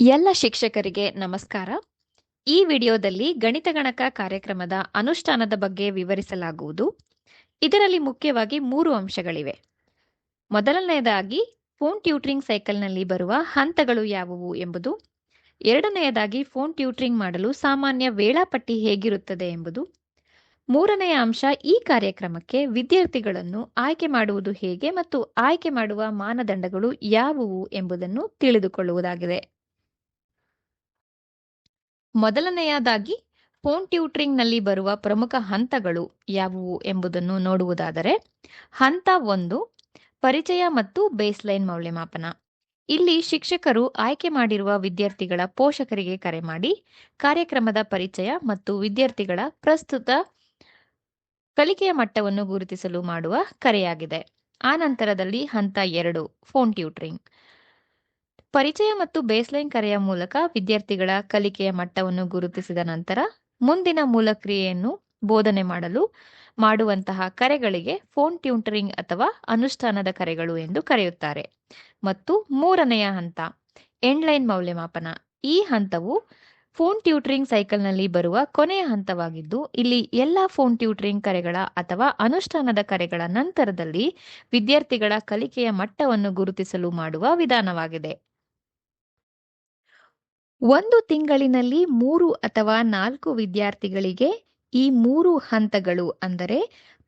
ಎಲ್ಲ ಶಿಕ್ಷಕರಿಗೆ ನಮಸ್ಕಾರ. ಈ ವಿಡಿಯೋದಲ್ಲಿ ಗಣಿತ ಗಣಕ ಕಾರ್ಯಕ್ರಮದ ಅನುಷ್ಠಾನದ ಬಗ್ಗೆ ವಿವರಿಸಲಾಗುವುದು. ಇದರಲ್ಲಿ ಮುಖ್ಯವಾಗಿ ಮೂರು ಅಂಶಗಳಿವೆ. ಮೊದಲನೆಯದಾಗಿ, ಫೋನ್ ಟ್ಯೂಟ್ರಿಂಗ್ ಸೈಕಲ್ನಲ್ಲಿ ಬರುವ ಹಂತಗಳು ಯಾವುವು ಎಂಬುದು. ಎರಡನೆಯದಾಗಿ, ಫೋನ್ ಟ್ಯೂಟ್ರಿಂಗ್ ಮಾಡಲು ಸಾಮಾನ್ಯ ವೇಳಾಪಟ್ಟಿ ಹೇಗಿರುತ್ತದೆ ಎಂಬುದು. ಮೂರನೆಯ ಅಂಶ, ಈ ಕಾರ್ಯಕ್ರಮಕ್ಕೆ ವಿದ್ಯಾರ್ಥಿಗಳನ್ನು ಆಯ್ಕೆ ಮಾಡುವುದು ಹೇಗೆ ಮತ್ತು ಆಯ್ಕೆ ಮಾಡುವ ಮಾನದಂಡಗಳು ಯಾವುವು ಎಂಬುದನ್ನು ತಿಳಿದುಕೊಳ್ಳುವುದಾಗಿದೆ. ಮೊದಲನೆಯದಾಗಿ ಫೋನ್ ಟ್ಯೂಟ್ರಿಂಗ್ನಲ್ಲಿ ಬರುವ ಪ್ರಮುಖ ಹಂತಗಳು ಯಾವುವು ಎಂಬುದನ್ನು ನೋಡುವುದಾದರೆ, ಹಂತ ಒಂದು, ಪರಿಚಯ ಮತ್ತು ಬೇಸ್ಲೈನ್ ಮೌಲ್ಯಮಾಪನ. ಇಲ್ಲಿ ಶಿಕ್ಷಕರು ಆಯ್ಕೆ ಮಾಡಿರುವ ವಿದ್ಯಾರ್ಥಿಗಳ ಪೋಷಕರಿಗೆ ಕರೆ ಮಾಡಿ, ಕಾರ್ಯಕ್ರಮದ ಪರಿಚಯ ಮತ್ತು ವಿದ್ಯಾರ್ಥಿಗಳ ಪ್ರಸ್ತುತ ಕಲಿಕೆಯ ಮಟ್ಟವನ್ನು ಗುರುತಿಸಲು ಮಾಡುವ ಕರೆಯಾಗಿದೆ. ಆ ನಂತರದಲ್ಲಿ ಹಂತ ಎರಡು, ಫೋನ್ ಟ್ಯೂಟ್ರಿಂಗ್. ಪರಿಚಯ ಮತ್ತು ಬೇಸ್ಲೈನ್ ಕರೆಯ ಮೂಲಕ ವಿದ್ಯಾರ್ಥಿಗಳ ಕಲಿಕೆಯ ಮಟ್ಟವನ್ನು ಗುರುತಿಸಿದ ನಂತರ ಮುಂದಿನ ಮೂಲ ಕ್ರಿಯೆಯನ್ನು ಬೋಧನೆ ಮಾಡಲು ಮಾಡುವಂತಹ ಕರೆಗಳಿಗೆ ಫೋನ್ ಟ್ಯೂಟರಿಂಗ್ ಅಥವಾ ಅನುಷ್ಠಾನದ ಕರೆಗಳು ಎಂದು ಕರೆಯುತ್ತಾರೆ. ಮತ್ತು ಮೂರನೆಯ ಹಂತ, ಎಂಡ್ಲೈನ್ ಮೌಲ್ಯಮಾಪನ. ಈ ಹಂತವು ಫೋನ್ ಟ್ಯೂಟರಿಂಗ್ ಸೈಕಲ್ನಲ್ಲಿ ಬರುವ ಕೊನೆಯ ಹಂತವಾಗಿದ್ದು, ಇಲ್ಲಿ ಎಲ್ಲ ಫೋನ್ ಟ್ಯೂಟರಿಂಗ್ ಕರೆಗಳ ಅಥವಾ ಅನುಷ್ಠಾನದ ಕರೆಗಳ ನಂತರದಲ್ಲಿ ವಿದ್ಯಾರ್ಥಿಗಳ ಕಲಿಕೆಯ ಮಟ್ಟವನ್ನು ಗುರುತಿಸಲು ಮಾಡುವ ವಿಧಾನವಾಗಿದೆ. ಒಂದು ತಿಂಗಳಿನಲ್ಲಿ ಮೂರು ಅಥವಾ ನಾಲ್ಕು ವಿದ್ಯಾರ್ಥಿಗಳಿಗೆ ಈ ಮೂರು ಹಂತಗಳು ಅಂದರೆ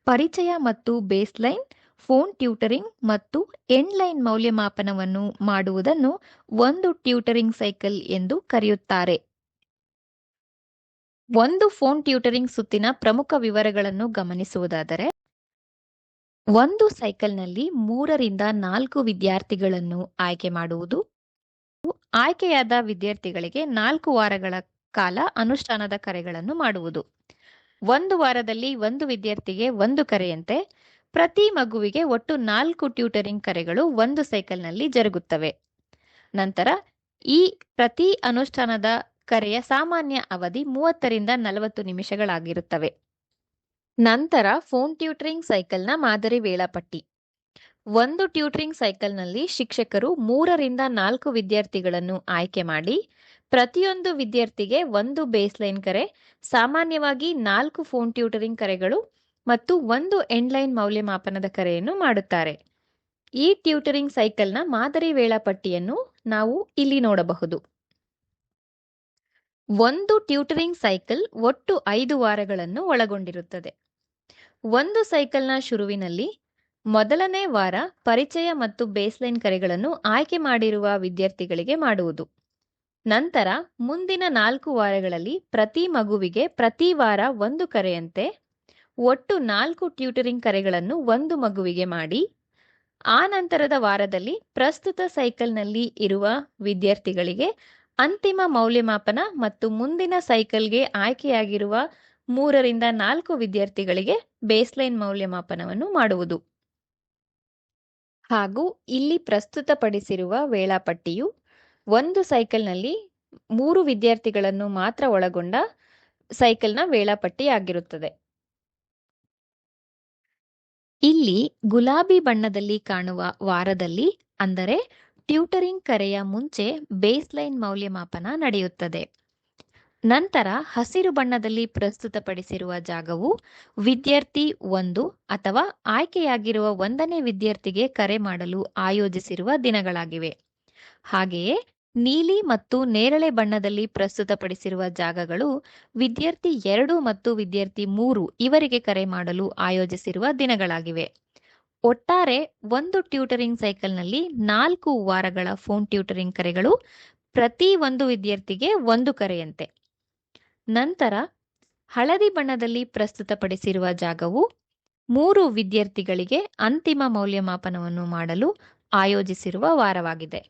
ಪರಿಚಯ ಮತ್ತು ಬೇಸ್ಲೈನ್, ಫೋನ್ ಟ್ಯೂಟರಿಂಗ್ ಮತ್ತು ಎಂಡ್ಲೈನ್ ಮೌಲ್ಯಮಾಪನವನ್ನು ಮಾಡುವುದನ್ನು ಒಂದು ಟ್ಯೂಟರಿಂಗ್ ಸೈಕಲ್ ಎಂದು ಕರೆಯುತ್ತಾರೆ. ಒಂದು ಫೋನ್ ಟ್ಯೂಟರಿಂಗ್ ಸುತ್ತಿನ ಪ್ರಮುಖ ವಿವರಗಳನ್ನು ಗಮನಿಸುವುದಾದರೆ, ಒಂದು ಸೈಕಲ್ನಲ್ಲಿ ಮೂರರಿಂದ ನಾಲ್ಕು ವಿದ್ಯಾರ್ಥಿಗಳನ್ನು ಆಯ್ಕೆ ಮಾಡುವುದು ಆಯ್ಕೆಯಾದ ವಿದ್ಯಾರ್ಥಿಗಳಿಗೆ ನಾಲ್ಕು ವಾರಗಳ ಕಾಲ ಅನುಷ್ಠಾನದ ಕರೆಗಳನ್ನು ಮಾಡುವುದು. ಒಂದು ವಾರದಲ್ಲಿ ಒಂದು ವಿದ್ಯಾರ್ಥಿಗೆ ಒಂದು ಕರೆಯಂತೆ, ಪ್ರತಿ ಮಗುವಿಗೆ ಒಟ್ಟು ನಾಲ್ಕು ಟ್ಯೂಟರಿಂಗ್ ಕರೆಗಳು ಒಂದು ಸೈಕಲ್ನಲ್ಲಿ ಜರುಗುತ್ತವೆ. ನಂತರ ಈ ಪ್ರತಿ ಅನುಷ್ಠಾನದ ಕರೆಯ ಸಾಮಾನ್ಯ ಅವಧಿ ಮೂವತ್ತರಿಂದ ನಲವತ್ತು ನಿಮಿಷಗಳಾಗಿರುತ್ತವೆ. ನಂತರ ಫೋನ್ ಟ್ಯೂಟರಿಂಗ್ ಸೈಕಲ್ನ ಮಾದರಿ ವೇಳಾಪಟ್ಟಿ. ಒಂದು ಟ್ಯೂಟರಿಂಗ್ ಸೈಕಲ್ನಲ್ಲಿ ಶಿಕ್ಷಕರು ಮೂರರಿಂದ ನಾಲ್ಕು ವಿದ್ಯಾರ್ಥಿಗಳನ್ನು ಆಯ್ಕೆ ಮಾಡಿ, ಪ್ರತಿಯೊಂದು ವಿದ್ಯಾರ್ಥಿಗೆ ಒಂದು ಬೇಸ್ಲೈನ್ ಕರೆ, ಸಾಮಾನ್ಯವಾಗಿ ನಾಲ್ಕು ಫೋನ್ ಟ್ಯೂಟರಿಂಗ್ ಕರೆಗಳು ಮತ್ತು ಒಂದು ಎಂಡ್ಲೈನ್ ಮೌಲ್ಯಮಾಪನದ ಕರೆಯನ್ನು ಮಾಡುತ್ತಾರೆ. ಈ ಟ್ಯೂಟರಿಂಗ್ ಸೈಕಲ್ನ ಮಾದರಿ ವೇಳಾಪಟ್ಟಿಯನ್ನು ನಾವು ಇಲ್ಲಿ ನೋಡಬಹುದು. ಒಂದು ಟ್ಯೂಟರಿಂಗ್ ಸೈಕಲ್ ಒಟ್ಟು ಐದು ವಾರಗಳನ್ನು ಒಳಗೊಂಡಿರುತ್ತದೆ. ಒಂದು ಸೈಕಲ್ನ ಶುರುವಿನಲ್ಲಿ ಮೊದಲನೇ ವಾರ ಪರಿಚಯ ಮತ್ತು ಬೇಸ್ಲೈನ್ ಕರೆಗಳನ್ನು ಆಯ್ಕೆ ಮಾಡಿರುವ ವಿದ್ಯಾರ್ಥಿಗಳಿಗೆ ಮಾಡುವುದು. ನಂತರ ಮುಂದಿನ ನಾಲ್ಕು ವಾರಗಳಲ್ಲಿ ಪ್ರತಿ ಮಗುವಿಗೆ ಪ್ರತಿ ವಾರ ಒಂದು ಕರೆಯಂತೆ, ಒಟ್ಟು ನಾಲ್ಕು ಟ್ಯೂಟರಿಂಗ್ ಕರೆಗಳನ್ನು ಒಂದು ಮಗುವಿಗೆ ಮಾಡಿ, ಆ ನಂತರದ ವಾರದಲ್ಲಿ ಪ್ರಸ್ತುತ ಸೈಕಲ್ನಲ್ಲಿ ಇರುವ ವಿದ್ಯಾರ್ಥಿಗಳಿಗೆ ಅಂತಿಮ ಮೌಲ್ಯಮಾಪನ ಮತ್ತು ಮುಂದಿನ ಸೈಕಲ್ಗೆ ಆಯ್ಕೆಯಾಗಿರುವ ಮೂರರಿಂದ ನಾಲ್ಕು ವಿದ್ಯಾರ್ಥಿಗಳಿಗೆ ಬೇಸ್ಲೈನ್ ಮೌಲ್ಯಮಾಪನವನ್ನು ಮಾಡುವುದು. ಹಾಗೂ ಇಲ್ಲಿ ಪ್ರಸ್ತುತಪಡಿಸಿರುವ ವೇಳಾಪಟ್ಟಿಯು ಒಂದು ಸೈಕಲ್ನಲ್ಲಿ ಮೂರು ವಿದ್ಯಾರ್ಥಿಗಳನ್ನು ಮಾತ್ರ ಒಳಗೊಂಡ ಸೈಕಲ್ನ ವೇಳಾಪಟ್ಟಿ ಆಗಿರುತ್ತದೆ ಇಲ್ಲಿ ಗುಲಾಬಿ ಬಣ್ಣದಲ್ಲಿ ಕಾಣುವ ವಾರದಲ್ಲಿ, ಅಂದರೆ ಟ್ಯೂಟರಿಂಗ್ ಕರೆಯ ಮುಂಚೆ ಬೇಸ್ಲೈನ್ ಮೌಲ್ಯಮಾಪನ ನಡೆಯುತ್ತದೆ. ನಂತರ ಹಸಿರು ಬಣ್ಣದಲ್ಲಿ ಪ್ರಸ್ತುತಪಡಿಸಿರುವ ಜಾಗವು ವಿದ್ಯಾರ್ಥಿ ಒಂದು ಅಥವಾ ಆಯ್ಕೆಯಾಗಿರುವ ಒಂದನೇ ವಿದ್ಯಾರ್ಥಿಗೆ ಕರೆ ಮಾಡಲು ಆಯೋಜಿಸಿರುವ ದಿನಗಳಾಗಿವೆ. ಹಾಗೆಯೇ ನೀಲಿ ಮತ್ತು ನೇರಳೆ ಬಣ್ಣದಲ್ಲಿ ಪ್ರಸ್ತುತಪಡಿಸಿರುವ ಜಾಗಗಳು ವಿದ್ಯಾರ್ಥಿ ಎರಡು ಮತ್ತು ವಿದ್ಯಾರ್ಥಿ ಮೂರು ಇವರಿಗೆ ಕರೆ ಮಾಡಲು ಆಯೋಜಿಸಿರುವ ದಿನಗಳಾಗಿವೆ. ಒಟ್ಟಾರೆ ಒಂದು ಟ್ಯೂಟರಿಂಗ್ ಸೈಕಲ್ನಲ್ಲಿ ನಾಲ್ಕು ವಾರಗಳ ಫೋನ್ ಟ್ಯೂಟರಿಂಗ್ ಕರೆಗಳು ಪ್ರತಿ ಒಂದು ವಿದ್ಯಾರ್ಥಿಗೆ ಒಂದು ಕರೆಯಂತೆ. ನಂತರ ಹಳದಿ ಬಣ್ಣದಲ್ಲಿ ಪ್ರಸ್ತುತಪಡಿಸಿರುವ ಜಾಗವು ಮೂರು ವಿದ್ಯಾರ್ಥಿಗಳಿಗೆ ಅಂತಿಮ ಮೌಲ್ಯಮಾಪನವನ್ನು ಮಾಡಲು ಆಯೋಜಿಸಿರುವ ವಾರವಾಗಿದೆ.